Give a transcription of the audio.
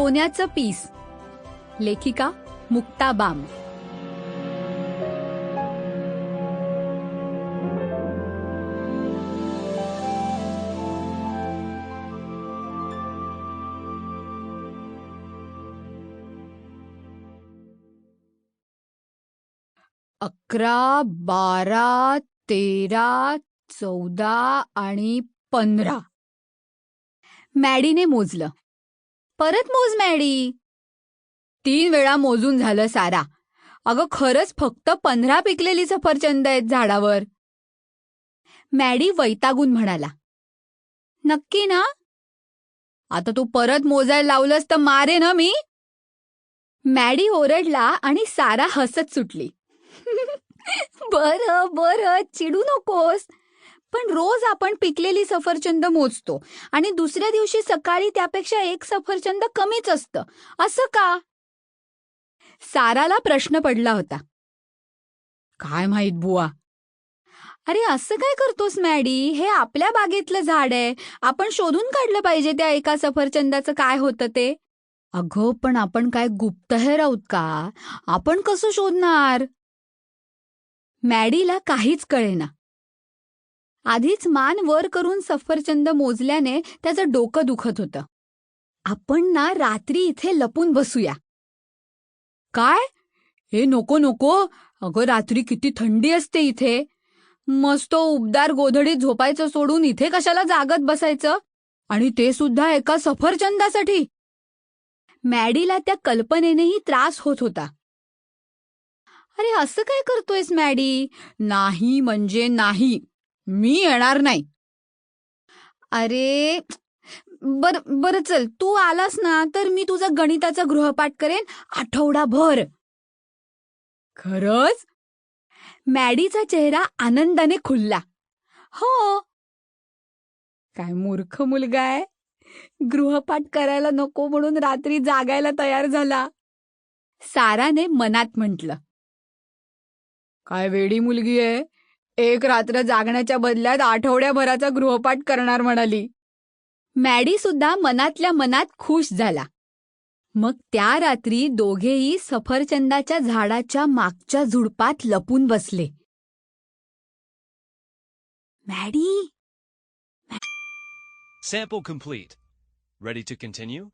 सोन्याचं पीस. लेखिका मुक्ता बाम. अकरा बारा तेरा चौदा आणि पंधरा. मॅडीने मोजलं. परत मोज मॅडी. तीन वेळा मोजून झालं सारा. अगं खरंच फक्त पंधरा पिकलेली सफरचंद आहेत झाडावर. मॅडी वैतागून म्हणाला. नक्की ना? आता तू परत मोजायला लावलंस तर मारे ना मी? मॅडी ओरडला आणि सारा हसत सुटली. बर बर चिडू नकोस. पण रोज आपण पिकलेली सफरचंद मोजतो. आणि दुसऱ्या दिवशी सकाळी त्यापेक्षा एक सफरचंद कमीच असतं. असं का? साराला प्रश्न पडला होता. काय माहीत बुवा? अरे असं काय करतोस मॅडी? हे आपल्या बागेतलं झाड आहे. आपण शोधून काढलं पाहिजे त्या एका सफरचंदाचं काय होतं ते. अगं पण आपण काय गुप्तहेर आहोत का? आपण कसं शोधणार? मॅडीला काहीच कळेना. आधीच मान वर करून सफरचंद मोजल्याने त्याचं डोकं दुखत होतं. आपण ना रात्री इथे लपून बसूया. काय? हे नको नको. अगं रात्री किती थंडी असते इथे. मस्त उबदार गोधडीत झोपायचं सोडून इथे कशाला जागत बसायचं? आणि ते सुद्धा एका सफरचंदासाठी. मॅडीला त्या कल्पनेनेही त्रास होत होता. अरे असं काय करतोयस मॅडी? नाही म्हणजे नाही. मी येणार नाही. अरे बर बर चल तू आलास ना तर मी तुझा गणिताचा गृहपाठ करेन आठवडाभर. खरंच? मॅडीचा चेहरा आनंदाने खुलला. हो. काय मूर्ख मुलगा आहे. गृहपाठ करायला नको म्हणून रात्री जागायला तयार झाला. साराने मनात म्हटलं. काय वेडी मुलगी आहे. एक रात्र जागण्याच्या बदल्यात आठवड्याभराचा गृहपाठ करणार म्हणाली मॅडी सुद्धा मनातल्या मनात खुश झाला मग त्या रात्री दोघेही सफरचंदाच्या झाडाच्या मागच्या झुडपात लपून बसले Maddy Sample complete. Ready to continue?